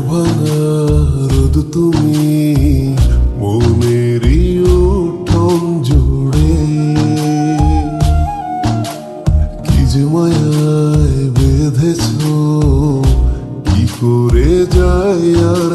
ভাঙা তুমি মনেরই উঠন জোড়ে। কি যে মায়ায় বেঁধেছ কি করে যায় আর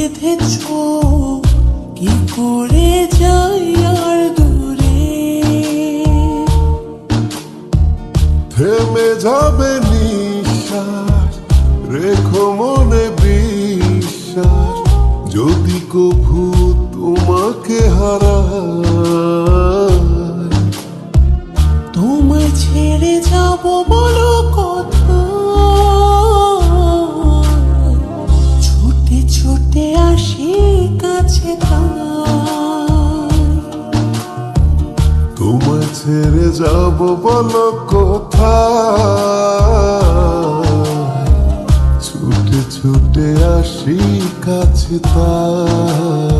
বেঁধেছ? কি করে যাই আর দূরে? থেমে যাবে নিঃশ্বাস রেখো মনে বিশ্বাস যদি কভু তোমাকে হারায় তোমায় ছেড়ে যাব বলো যাব বলো কোথায়? ছুটে ছুটে আসি কাছে তাই